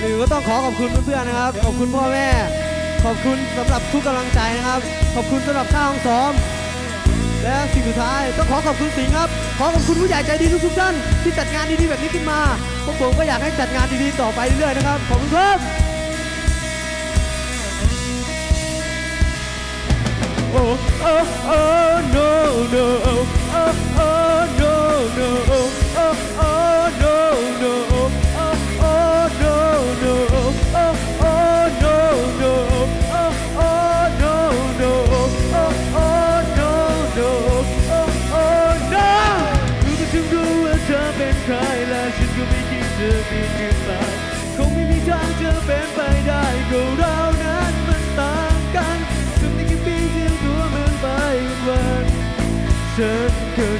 อนอื่นก็ต้องขอขอบคุณเพื่อนๆนะครับ ขอบคุณพ่อแม่ ขอบคุณสำหรับทุกกำลังใจนะครับ ขอบคุณสำหรับข้าวของซ้อม และสิ่งสุดท้ายต้องขอขอบคุณสิงห์ครับ ขอขอบคุณผู้ใหญ่ใจดีทุกๆท่านที่จัดงานดีๆแบบนี้ขึ้นมาพวกผมก็อยากให้จัดงานดีๆต่อไปเรื่อยๆนะครับ ขอบคุณครับโอ้โอ้โอ้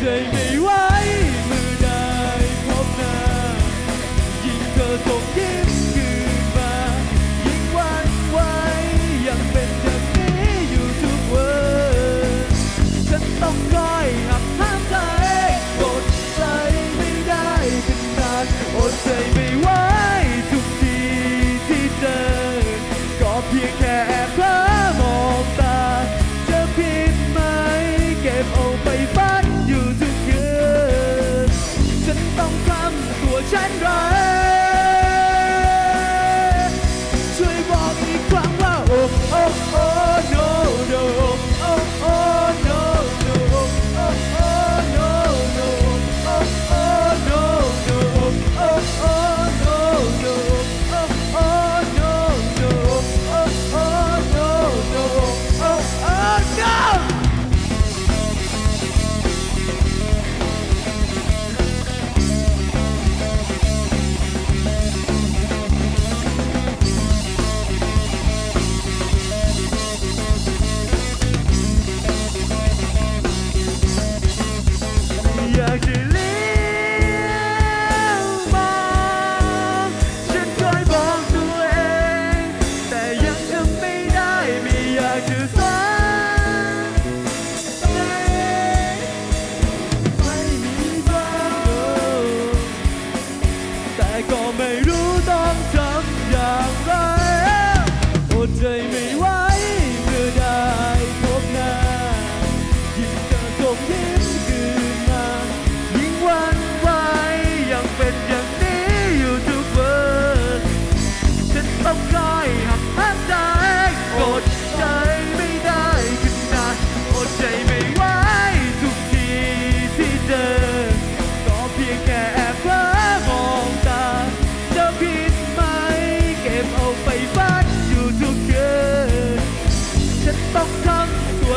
trời vì quá mưa đời không nà. Nhìn cờ tổ kiếm Hãy subscribe cho kênh Ghiền Mì Gõ Để không bỏ lỡ những video hấp dẫn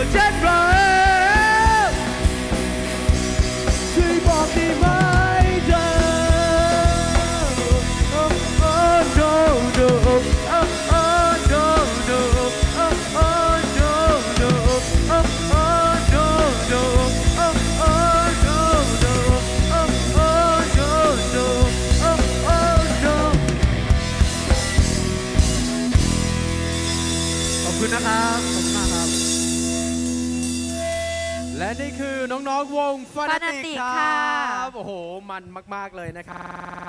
jet flying. และนี่คือน้องๆวงฟานาติกครับ โอ้โห มันมาก ๆ เลยนะครับ